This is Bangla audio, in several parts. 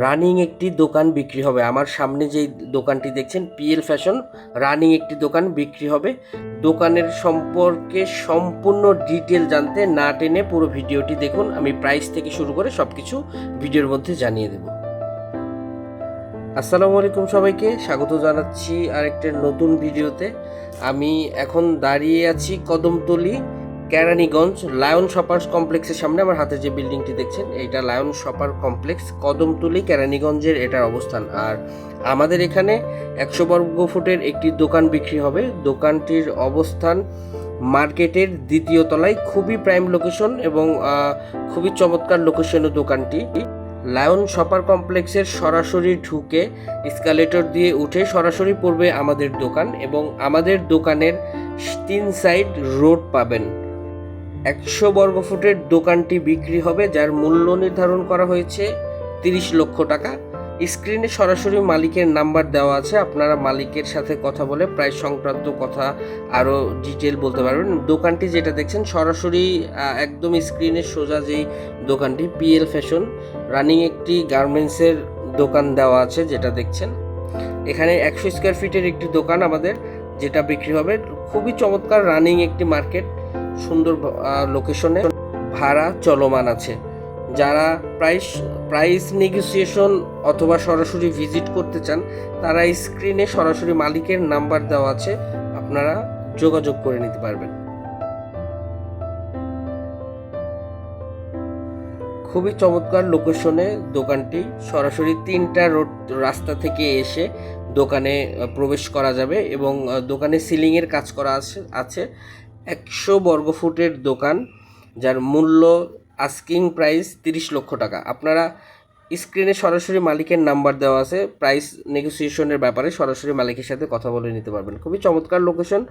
রানিং একটি দোকান বিক্রি হবে। আমার সামনে যেই দোকানটি দেখছেন, পিএল ফ্যাশন, রানিং একটি দোকান বিক্রি হবে। দোকানের সম্পর্কে সম্পূর্ণ ডিটেল জানতে না টেনে পুরো ভিডিওটি দেখুন। আমি প্রাইস থেকে শুরু করে সব কিছু ভিডিওর মধ্যে জানিয়ে দেব। আসসালামু আলাইকুম সবাইকে, স্বাগত জানাচ্ছি আরেকটা নতুন ভিডিওতে। আমি এখন দাঁড়িয়ে আছি কদমতলি কেরানীগঞ্জ লায়ন শপার্স কমপ্লেক্সের সামনে, আমার হাতে যে বিল্ডিংটি দেখছেন, এইটা লায়ন শপার কমপ্লেক্স, কদমতলি, কেরানীগঞ্জের এটার অবস্থান। আর আমাদের এখানে একশো বর্গ ফুটের একটি দোকান বিক্রি হবে। দোকানটির অবস্থান মার্কেটের দ্বিতীয় তলায়, খুবই প্রাইম লোকেশন এবং খুবই চমৎকার লোকেশনের দোকানটি। লায়ন শপার কমপ্লেক্সের সরাসরি ঢুকে স্কালেটর দিয়ে উঠে সরাসরি পড়বে আমাদের দোকান এবং আমাদের দোকানের তিন সাইড রোড পাবেন। একশো বর্গ ফুটের দোকানটি বিক্রি হবে, যার মূল্য নির্ধারণ করা হয়েছে তিরিশ লক্ষ টাকা। স্ক্রিনে সরাসরি মালিকের নাম্বার দেওয়া আছে, আপনারা মালিকের সাথে কথা বলে প্রায় সংক্রান্ত কথা আরও ডিটেল বলতে পারবেন। দোকানটি যেটা দেখছেন, সরাসরি একদম স্ক্রিনের সোজা যেই দোকানটি, পিএল ফ্যাশন, রানিং একটি গার্মেন্টসের দোকান দেওয়া আছে যেটা দেখছেন। এখানে একশো স্কোয়ার ফিটের একটি দোকান আমাদের, যেটা বিক্রি হবে। খুবই চমৎকার রানিং একটি মার্কেট। সুন্দর লোকেশনে ভাড়া চলমান আছে। যারা প্রাইস প্রাইস নেগোসিয়েশন অথবা সরাসরি ভিজিট করতে চান, তারা স্ক্রিনে সরাসরি মালিকের নাম্বার দেওয়া আছে। আপনারা যোগাযোগ করে নিতে পারবেন। খুবই চমৎকার লোকেশনে দোকানটি সরাসরি তিনটা রোড রাস্তা থেকে এসে দোকানে প্রবেশ করা যাবে এবং দোকানে সিলিংয়ের কাজ করা আছে আছে। একশো বর্গ ফুটের দোকান, যার মূল্য আস্কিং প্রাইস তিরিশ লক্ষ টাকা। আপনারা স্ক্রিনে সরাসরি মালিকের নাম্বার দেওয়া আছে প্রাইস নেগোসিয়েশনের ব্যাপারে সরাসরি মালিকের সাথে কথা বলে নিতে পারবেন। খুবই চমৎকার location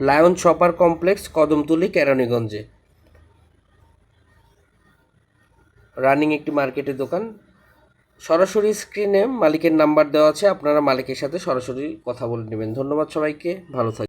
Lion Shopper Complex Kadamtali, কেরানীগঞ্জে। Running একটি মার্কেটের দোকান। সরাসরি স্ক্রিনে মালিকের নাম্বার দেওয়া আছে, আপনারা মালিকের সাথে সরাসরি কথা বলে নেবেন। ধন্যবাদ সবাইকে, ভালো থাকবেন।